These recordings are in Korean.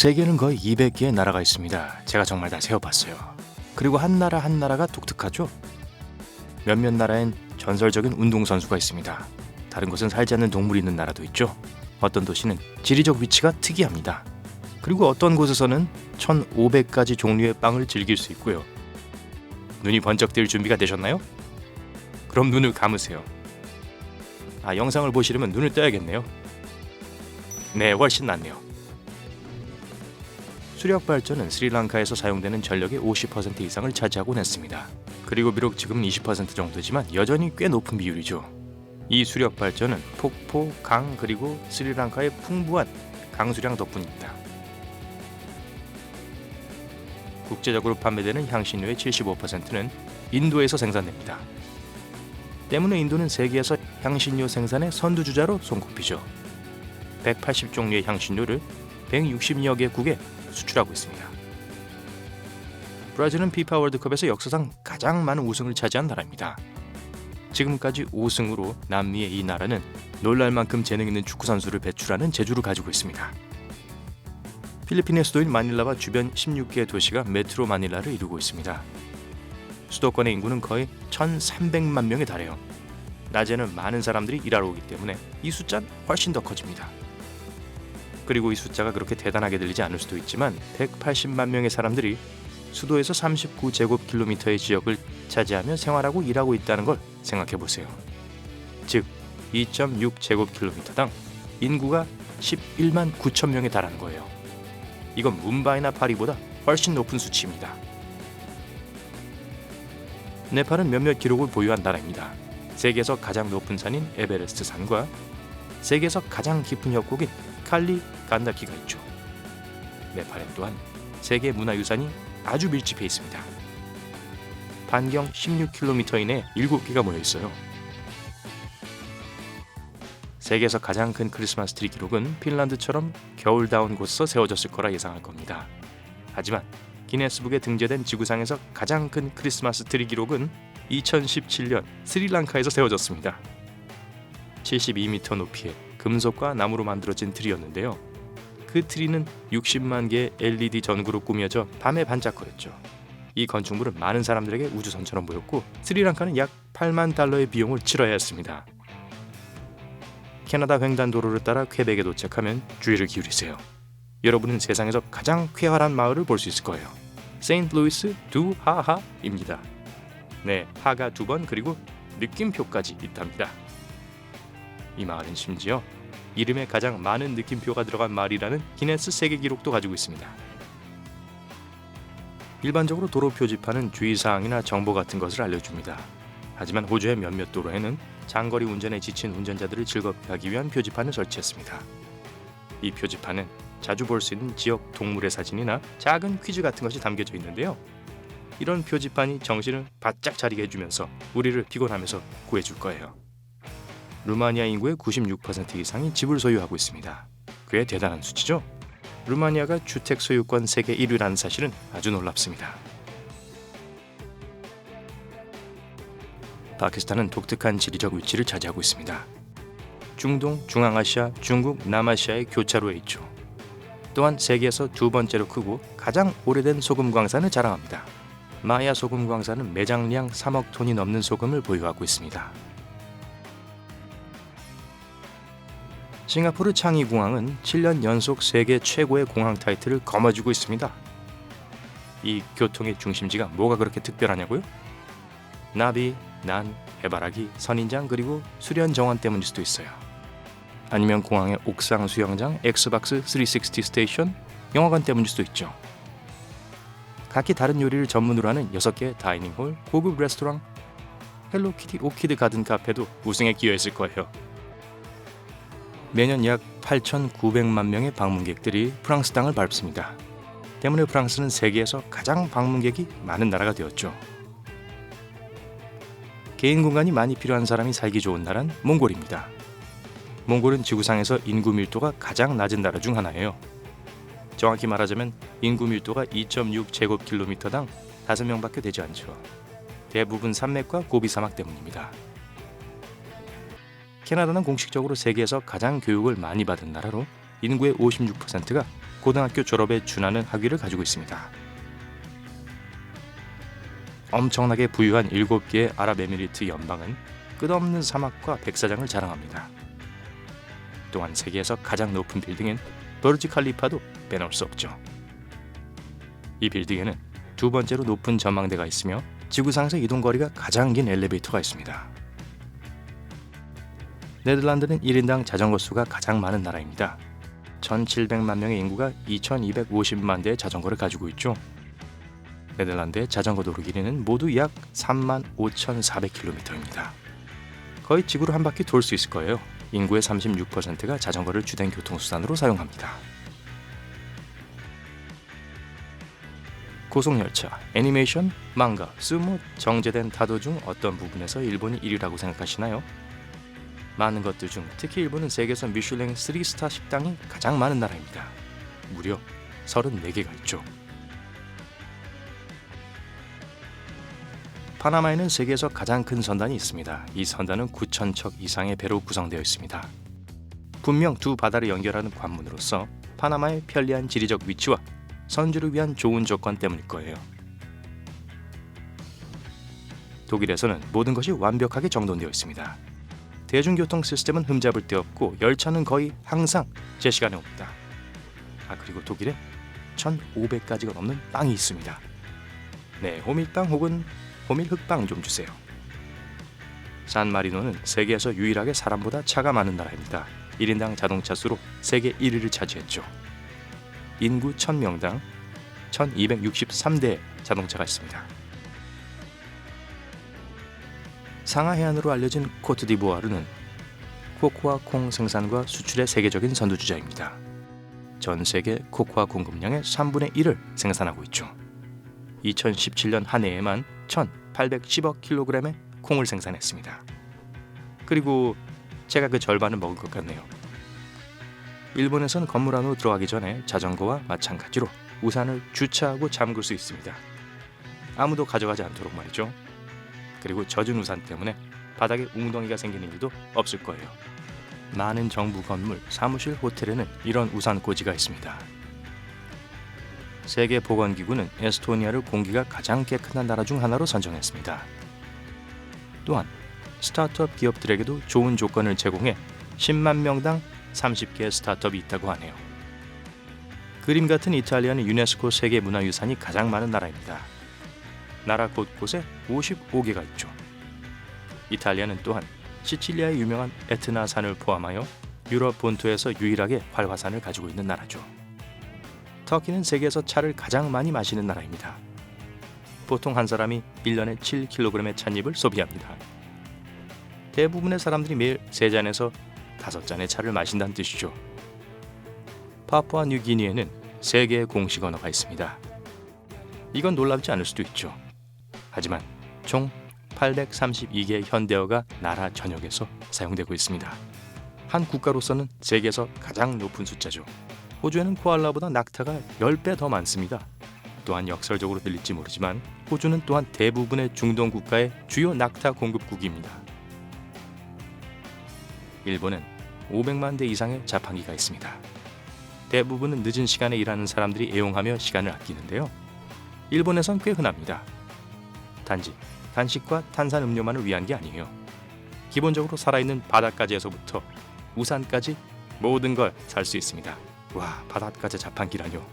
세계는 거의 200개의 나라가 있습니다. 제가 정말 다 세어봤어요. 그리고 한 나라 한 나라가 독특하죠. 몇몇 나라엔 전설적인 운동선수가 있습니다. 다른 곳은 살지 않는 동물이 있는 나라도 있죠. 어떤 도시는 지리적 위치가 특이합니다. 그리고 어떤 곳에서는 1,500가지 종류의 빵을 즐길 수 있고요. 눈이 번쩍 뜰 준비가 되셨나요? 그럼 눈을 감으세요. 아, 영상을 보시려면 눈을 떠야겠네요. 네, 훨씬 낫네요. 수력 발전은 스리랑카에서 사용되는 전력의 50% 이상을 차지하곤 했습니다. 그리고 비록 지금은 20% 정도지만 여전히 꽤 높은 비율이죠. 이 수력 발전은 폭포, 강 그리고 스리랑카의 풍부한 강수량 덕분입니다. 국제적으로 판매되는 향신료의 75%는 인도에서 생산됩니다. 때문에 인도는 세계에서 향신료 생산의 선두주자로 손꼽히죠. 180종류의 향신료를 160여 개국에 수출하고 있습니다. 브라질은 피파 월드컵에서 역사상 가장 많은 우승을 차지한 나라입니다. 지금까지 5승으로 남미의 이 나라는 놀랄 만큼 재능 있는 축구 선수를 배출하는 재주를 가지고 있습니다. 필리핀의 수도인 마닐라와 주변 16개 도시가 메트로 마닐라를 이루고 있습니다. 수도권의 인구는 거의 1,300만 명에 달해요. 낮에는 많은 사람들이 일하러 오기 때문에 이 숫자는 훨씬 더 커집니다. 그리고 이 숫자가 그렇게 대단하게 들리지 않을 수도 있지만 180만 명의 사람들이 수도에서 39제곱킬로미터의 지역을 차지하며 생활하고 일하고 있다는 걸 생각해 보세요. 즉 2.6제곱킬로미터당 인구가 11만 9천 명에 달하는 거예요. 이건 뭄바이나 파리보다 훨씬 높은 수치입니다. 네팔은 몇몇 기록을 보유한 나라입니다. 세계에서 가장 높은 산인 에베레스트 산과 세계에서 가장 깊은 협곡인 칼리 간다키가 있죠. 네팔엔 또한 세계 문화유산이 아주 밀집해 있습니다. 반경 16km 이내 7개가 모여 있어요. 세계에서 가장 큰 크리스마스 트리 기록은 핀란드처럼 겨울다운 곳에서 세워졌을 거라 예상할 겁니다. 하지만 기네스북에 등재된 지구상에서 가장 큰 크리스마스 트리 기록은 2017년 스리랑카에서 세워졌습니다. 72m 높이의 금속과 나무로 만들어진 트리였는데요. 그 트리는 60만 개의 LED 전구로 꾸며져 밤에 반짝거렸죠. 이 건축물은 많은 사람들에게 우주선처럼 보였고 스리랑카는 약 8만 달러의 비용을 치러야 했습니다. 캐나다 횡단도로를 따라 퀘벡에 도착하면 주의를 기울이세요. 여러분은 세상에서 가장 쾌활한 마을을 볼 수 있을 거예요. 세인트루이스 두 하하입니다. 네, 하가 두 번 그리고 느낌표까지 있답니다. 이 마을은 심지어 이름에 가장 많은 느낌표가 들어간 마을이라는 기네스 세계 기록도 가지고 있습니다. 일반적으로 도로 표지판은 주의사항이나 정보 같은 것을 알려줍니다. 하지만 호주의 몇몇 도로에는 장거리 운전에 지친 운전자들을 즐겁게 하기 위한 표지판을 설치했습니다. 이 표지판은 자주 볼 수 있는 지역 동물의 사진이나 작은 퀴즈 같은 것이 담겨져 있는데요. 이런 표지판이 정신을 바짝 차리게 해주면서 우리를 피곤하면서 구해줄 거예요. 루마니아 인구의 96% 이상이 집을 소유하고 있습니다. 꽤 대단한 수치죠? 루마니아가 주택 소유권 세계 1위라는 사실은 아주 놀랍습니다. 파키스탄은 독특한 지리적 위치를 차지하고 있습니다. 중동, 중앙아시아, 중국, 남아시아의 교차로에 있죠. 또한 세계에서 두 번째로 크고 가장 오래된 소금 광산을 자랑합니다. 마야 소금 광산은 매장량 3억 톤이 넘는 소금을 보유하고 있습니다. 싱가포르 창이 공항은 7년 연속 세계 최고의 공항 타이틀을 거머쥐고 있습니다. 이 교통의 중심지가 뭐가 그렇게 특별하냐고요? 나비, 난, 해바라기, 선인장 그리고 수련 정원 때문일 수도 있어요. 아니면 공항의 옥상 수영장, 엑스박스 360 스테이션, 영화관 때문일 수도 있죠. 각기 다른 요리를 전문으로 하는 6개 다이닝홀, 고급 레스토랑, 헬로키티 오키드 가든 카페도 우승에 기여했을 거예요. 매년 약 8,900만 명의 방문객들이 프랑스 땅을 밟습니다. 때문에 프랑스는 세계에서 가장 방문객이 많은 나라가 되었죠. 개인 공간이 많이 필요한 사람이 살기 좋은 나라는 몽골입니다. 몽골은 지구상에서 인구 밀도가 가장 낮은 나라 중 하나예요. 정확히 말하자면 인구 밀도가 2.6 제곱킬로미터당 5명밖에 되지 않죠. 대부분 산맥과 고비 사막 때문입니다. 캐나다는 공식적으로 세계에서 가장 교육을 많이 받은 나라로 인구의 56%가 고등학교 졸업에 준하는 학위를 가지고 있습니다. 엄청나게 부유한 7개의 아랍에미리트 연방은 끝없는 사막과 백사장을 자랑합니다. 또한 세계에서 가장 높은 빌딩인 버르지 칼리파도 빼놓을 수 없죠. 이 빌딩에는 두 번째로 높은 전망대가 있으며 지구상에서 이동 거리가 가장 긴 엘리베이터가 있습니다. 네덜란드는 1인당 자전거 수가 가장 많은 나라입니다. 1,700만 명의 인구가 2,250만 대의 자전거를 가지고 있죠. 네덜란드의 자전거 도로 길이는 모두 약 3만 5,400km입니다. 거의 지구를 한 바퀴 돌 수 있을 거예요. 인구의 36%가 자전거를 주된 교통수단으로 사용합니다. 고속열차, 애니메이션, 망가, 스모, 정제된 타도 중 어떤 부분에서 일본이 1위라고 생각하시나요? 많은 것들 중 특히 일본은 세계에서 미슐랭 3스타 식당이 가장 많은 나라입니다. 무려 34개가 있죠. 파나마에는 세계에서 가장 큰 선단이 있습니다. 이 선단은 9,000척 이상의 배로 구성되어 있습니다. 분명 두 바다를 연결하는 관문으로서 파나마의 편리한 지리적 위치와 선주를 위한 좋은 조건 때문일 거예요. 독일에서는 모든 것이 완벽하게 정돈되어 있습니다. 대중교통 시스템은 흠잡을 데 없고 열차는 거의 항상 제 시간에 옵니다. 아 그리고 독일에 1,500가지가 넘는 빵이 있습니다. 네, 호밀빵 혹은 호밀 흑빵 좀 주세요. 산마리노는 세계에서 유일하게 사람보다 차가 많은 나라입니다. 1인당 자동차 수로 세계 1위를 차지했죠. 인구 1000명당 1263대 자동차가 있습니다. 상하 해안으로 알려진 코트디부아르는 코코아 콩 생산과 수출의 세계적인 선두주자입니다. 전 세계 코코아 공급량의 3분의 1을 생산하고 있죠. 2017년 한 해에만 1,810억 킬로그램의 콩을 생산했습니다. 그리고 제가 그 절반을 먹을 것 같네요. 일본에선 건물 안으로 들어가기 전에 자전거와 마찬가지로 우산을 주차하고 잠글 수 있습니다. 아무도 가져가지 않도록 말이죠. 그리고 젖은 우산 때문에 바닥에 웅덩이가 생기는 일도 없을 거예요. 많은 정부 건물, 사무실, 호텔에는 이런 우산 꽂이가 있습니다. 세계 보건기구는 에스토니아를 공기가 가장 깨끗한 나라 중 하나로 선정했습니다. 또한 스타트업 기업들에게도 좋은 조건을 제공해 10만 명당 30개의 스타트업이 있다고 하네요. 그림 같은 이탈리아는 유네스코 세계 문화유산이 가장 많은 나라입니다. 나라 곳곳에 55개가 있죠. 이탈리아는 또한 시칠리아의 유명한 에트나 산을 포함하여 유럽 본토에서 유일하게 활화산을 가지고 있는 나라죠. 터키는 세계에서 차를 가장 많이 마시는 나라입니다. 보통 한 사람이 1년에 7kg의 찻잎을 소비합니다. 대부분의 사람들이 매일 3잔에서 5잔의 차를 마신다는 뜻이죠. 파푸아 뉴기니에는 세 개의 공식 언어가 있습니다. 이건 놀랍지 않을 수도 있죠. 하지만 총 832개의 현대어가 나라 전역에서 사용되고 있습니다. 한 국가로서는 세계에서 가장 높은 숫자죠. 호주에는 코알라보다 낙타가 10배 더 많습니다. 또한 역설적으로 들릴지 모르지만 호주는 또한 대부분의 중동 국가의 주요 낙타 공급국입니다. 일본은 500만 대 이상의 자판기가 있습니다. 대부분은 늦은 시간에 일하는 사람들이 애용하며 시간을 아끼는데요. 일본에선 꽤 흔합니다. 단지 단식과 탄산 음료만을 위한 게 아니에요. 기본적으로 살아있는 바닷가재에서부터 우산까지 모든 걸 살 수 있습니다. 와 바닷가재 자판기라뇨.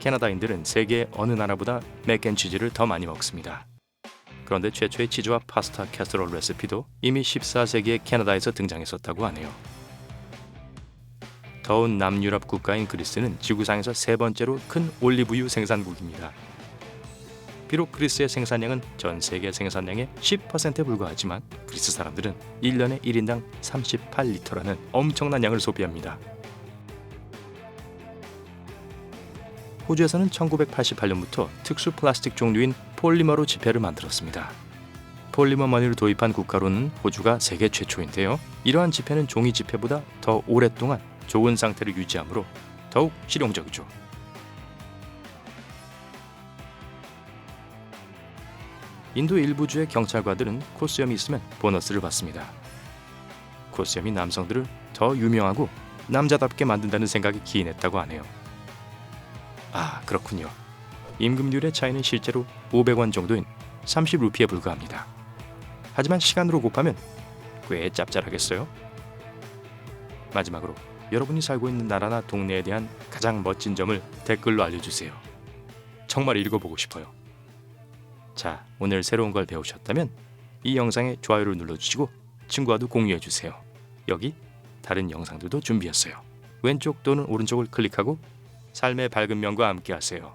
캐나다인들은 세계 어느 나라보다 맥앤치즈를 더 많이 먹습니다. 그런데 최초의 치즈와 파스타 캐스롤 레시피도 이미 14세기에 캐나다에서 등장했었다고 하네요. 더운 남유럽 국가인 그리스는 지구상에서 세 번째로 큰 올리브유 생산국입니다. 비록 그리스의 생산량은 전 세계 생산량의 10%에 불과하지만 그리스 사람들은 1년에 1인당 38리터라는 엄청난 양을 소비합니다. 호주에서는 1988년부터 특수 플라스틱 종류인 폴리머로 지폐를 만들었습니다. 폴리머 머니를 도입한 국가로는 호주가 세계 최초인데요. 이러한 지폐는 종이 지폐보다 더 오랫동안 좋은 상태를 유지하므로 더욱 실용적이죠. 인도 일부 주의 경찰관들은 코스염이 있으면 보너스를 받습니다. 코스염이 남성들을 더 유명하고 남자답게 만든다는 생각이 기인했다고 하네요. 아 그렇군요. 임금률의 차이는 실제로 500원 정도인 30루피에 불과합니다. 하지만 시간으로 곱하면 꽤 짭짤하겠어요? 마지막으로 여러분이 살고 있는 나라나 동네에 대한 가장 멋진 점을 댓글로 알려주세요. 정말 읽어보고 싶어요. 자, 오늘 새로운 걸 배우셨다면 이 영상에 좋아요를 눌러주시고 친구와도 공유해주세요. 여기 다른 영상들도 준비했어요. 왼쪽 또는 오른쪽을 클릭하고 삶의 밝은 면과 함께 하세요.